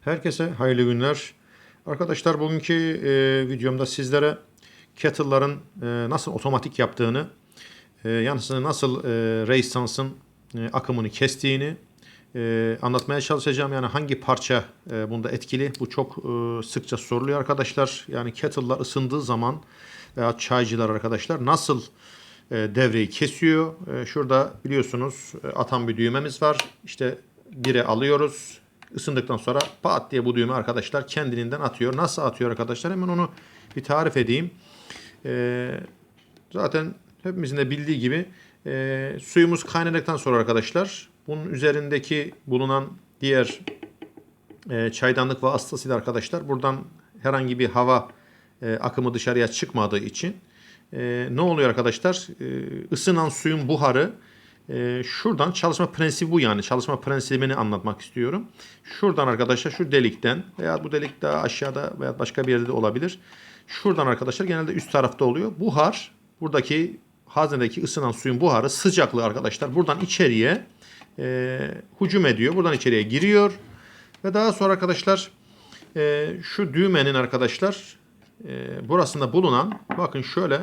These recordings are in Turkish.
Herkese hayırlı günler. Arkadaşlar bugünkü e, videomda sizlere kettle'ların e, nasıl otomatik yaptığını, e, yanısını nasıl e, rezistansın e, akımını kestiğini e, anlatmaya çalışacağım. Yani hangi parça e, bunda etkili? Bu çok e, sıkça soruluyor arkadaşlar. Yani kettle'lar ısındığı zaman veya çaycılar arkadaşlar nasıl e, devreyi kesiyor? E, şurada biliyorsunuz e, atan bir düğmemiz var. İşte bire alıyoruz. Isındıktan sonra pat diye bu düğme arkadaşlar kendiliğinden atıyor. Nasıl atıyor arkadaşlar? Hemen onu bir tarif edeyim. E, zaten hepimizin de bildiği gibi e, suyumuz kaynadıktan sonra arkadaşlar bunun üzerindeki bulunan diğer e, çaydanlık vasıtasıyla arkadaşlar buradan herhangi bir hava e, akımı dışarıya çıkmadığı için e, ne oluyor arkadaşlar? E, ısınan suyun buharı e, şuradan çalışma prensibi bu yani. Çalışma prensibini anlatmak istiyorum. Şuradan arkadaşlar şu delikten veya bu delik daha aşağıda veya başka bir yerde de olabilir. Şuradan arkadaşlar genelde üst tarafta oluyor. Buhar buradaki haznedeki ısınan suyun buharı sıcaklığı arkadaşlar buradan içeriye e, hücum ediyor. Buradan içeriye giriyor. Ve daha sonra arkadaşlar e, şu düğmenin arkadaşlar e, burasında bulunan bakın şöyle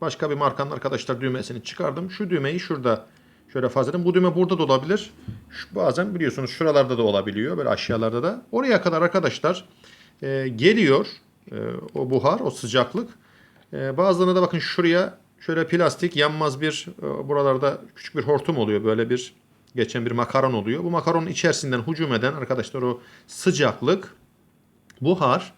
başka bir markanın arkadaşlar düğmesini çıkardım. Şu düğmeyi şurada şöyle fazladım. Bu düğme burada da olabilir. Şu, bazen biliyorsunuz şuralarda da olabiliyor. Böyle aşağılarda da. Oraya kadar arkadaşlar e, geliyor e, o buhar, o sıcaklık. E, bazılarında da bakın şuraya şöyle plastik yanmaz bir e, buralarda küçük bir hortum oluyor. Böyle bir geçen bir makaron oluyor. Bu makaronun içerisinden hücum eden arkadaşlar o sıcaklık buhar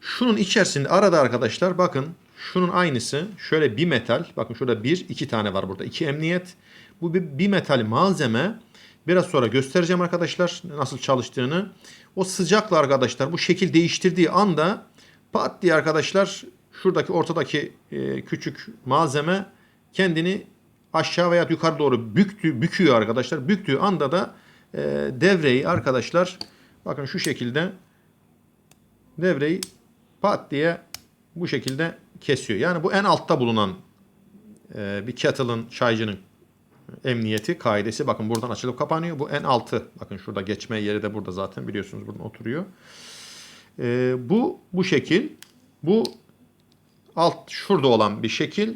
şunun içerisinde arada arkadaşlar bakın şunun aynısı şöyle bir metal bakın şurada bir iki tane var burada iki emniyet. Bu bir, bir metal malzeme. Biraz sonra göstereceğim arkadaşlar nasıl çalıştığını. O sıcakla arkadaşlar bu şekil değiştirdiği anda pat diye arkadaşlar şuradaki ortadaki e, küçük malzeme kendini aşağı veya yukarı doğru büktü, büküyor arkadaşlar. Büktüğü anda da e, devreyi arkadaşlar bakın şu şekilde devreyi pat diye bu şekilde kesiyor. Yani bu en altta bulunan e, bir kettle'ın çaycının emniyeti kaidesi. Bakın buradan açılıp kapanıyor. Bu en altı. Bakın şurada geçme yeri de burada zaten biliyorsunuz buradan oturuyor. E, bu bu şekil. Bu alt şurada olan bir şekil.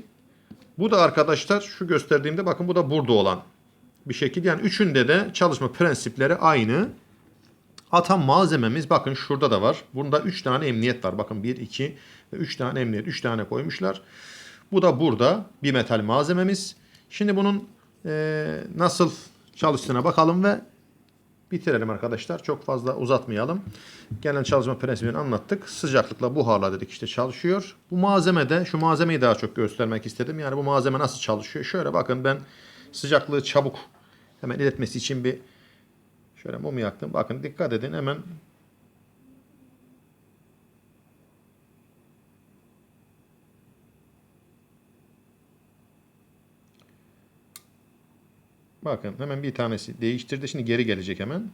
Bu da arkadaşlar şu gösterdiğimde bakın bu da burada olan bir şekil. Yani üçünde de çalışma prensipleri aynı. Atan malzememiz bakın şurada da var. Bunda 3 tane emniyet var. Bakın 1, 2 ve 3 tane emniyet. 3 tane koymuşlar. Bu da burada bir metal malzememiz. Şimdi bunun e, nasıl çalıştığına bakalım ve bitirelim arkadaşlar. Çok fazla uzatmayalım. Gelen çalışma prensibini anlattık. Sıcaklıkla buharla dedik işte çalışıyor. Bu malzemede şu malzemeyi daha çok göstermek istedim. Yani bu malzeme nasıl çalışıyor? Şöyle bakın ben sıcaklığı çabuk hemen iletmesi için bir şöyle mum yaktım. Bakın dikkat edin hemen Bakın hemen bir tanesi değiştirdi. Şimdi geri gelecek hemen.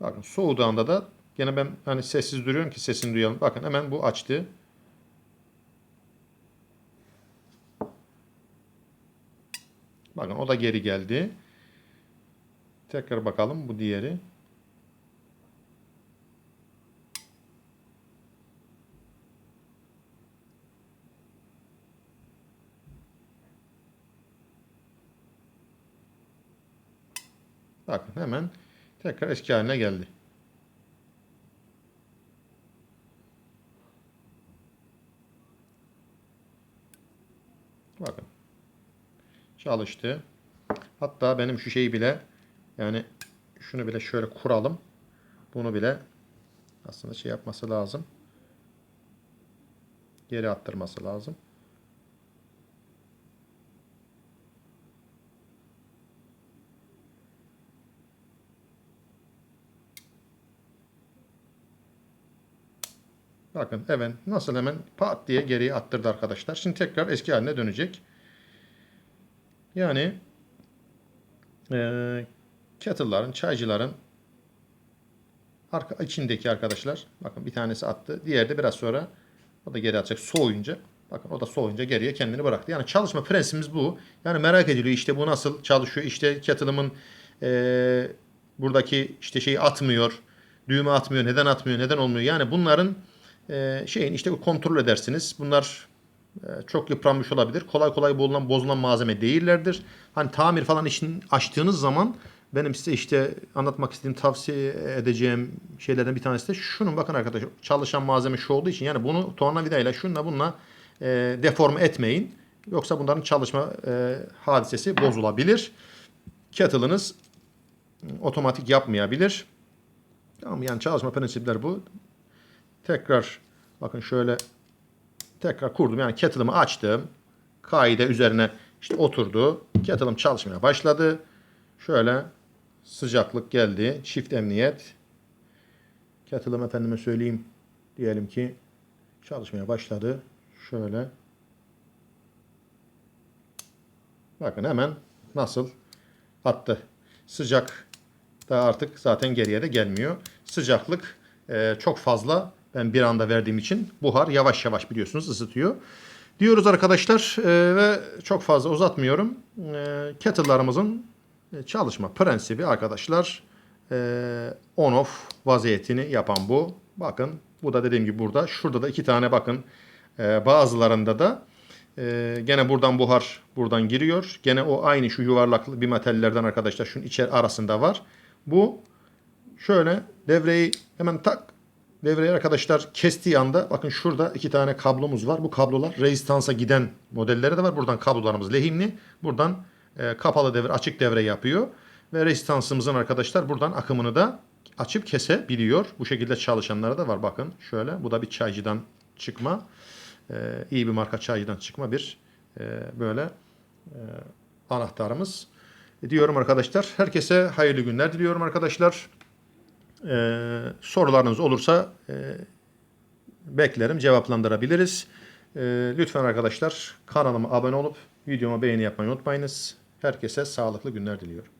Bakın soğuduğunda da gene ben hani sessiz duruyorum ki sesini duyalım. Bakın hemen bu açtı. Bakın o da geri geldi. Tekrar bakalım bu diğeri. Bakın hemen tekrar eski haline geldi. Bakın. Çalıştı. Hatta benim şu şeyi bile yani şunu bile şöyle kuralım. Bunu bile aslında şey yapması lazım. Geri attırması lazım. Bakın evet nasıl hemen pat diye geriye attırdı arkadaşlar. Şimdi tekrar eski haline dönecek. Yani e, kettle'ların, çaycıların arka, içindeki arkadaşlar bakın bir tanesi attı. Diğeri de biraz sonra o da geri atacak soğuyunca. Bakın o da soğuyunca geriye kendini bıraktı. Yani çalışma prensibimiz bu. Yani merak ediliyor işte bu nasıl çalışıyor. İşte kettle'ımın eee, buradaki işte şeyi atmıyor. Düğme atmıyor. Neden atmıyor? Neden olmuyor? Yani bunların eee, şeyin işte kontrol edersiniz. Bunlar e, çok yıpranmış olabilir. Kolay kolay bozulan, bozulan malzeme değillerdir. Hani tamir falan işini açtığınız zaman benim size işte anlatmak istediğim, tavsiye edeceğim şeylerden bir tanesi de şunun bakın arkadaşlar çalışan malzeme şu olduğu için yani bunu tornavidayla şunla bununla e, deforme etmeyin. Yoksa bunların çalışma e, hadisesi bozulabilir. Kettle'ınız otomatik yapmayabilir. Tamam yani çalışma prensipler bu. Tekrar bakın şöyle tekrar kurdum. Yani kettle'ımı açtım. Kaide üzerine işte oturdu. Kettle'ım çalışmaya başladı. Şöyle sıcaklık geldi. Çift emniyet. Kettle'ım efendime söyleyeyim. Diyelim ki çalışmaya başladı. Şöyle. Bakın hemen nasıl attı. Sıcak da artık zaten geriye de gelmiyor. Sıcaklık e, çok fazla ben bir anda verdiğim için buhar yavaş yavaş biliyorsunuz ısıtıyor. Diyoruz arkadaşlar e, ve çok fazla uzatmıyorum. E, kettle'larımızın e, çalışma prensibi arkadaşlar e, on off vaziyetini yapan bu. Bakın bu da dediğim gibi burada. Şurada da iki tane bakın e, bazılarında da e, gene buradan buhar buradan giriyor. Gene o aynı şu yuvarlaklı bir metallerden arkadaşlar şunun içeri arasında var. Bu şöyle devreyi hemen tak Devreyi arkadaşlar kestiği anda bakın şurada iki tane kablomuz var. Bu kablolar rezistansa giden modelleri de var. Buradan kablolarımız lehimli. Buradan e, kapalı devre, açık devre yapıyor. Ve rezistansımızın arkadaşlar buradan akımını da açıp kesebiliyor. Bu şekilde çalışanları da var. Bakın şöyle bu da bir çaycıdan çıkma. E, iyi bir marka çaycıdan çıkma bir e, böyle e, anahtarımız. E, diyorum arkadaşlar. Herkese hayırlı günler diliyorum arkadaşlar. Ee, sorularınız olursa e, beklerim cevaplandırabiliriz. Ee, lütfen arkadaşlar kanalıma abone olup videoma beğeni yapmayı unutmayınız. Herkese sağlıklı günler diliyorum.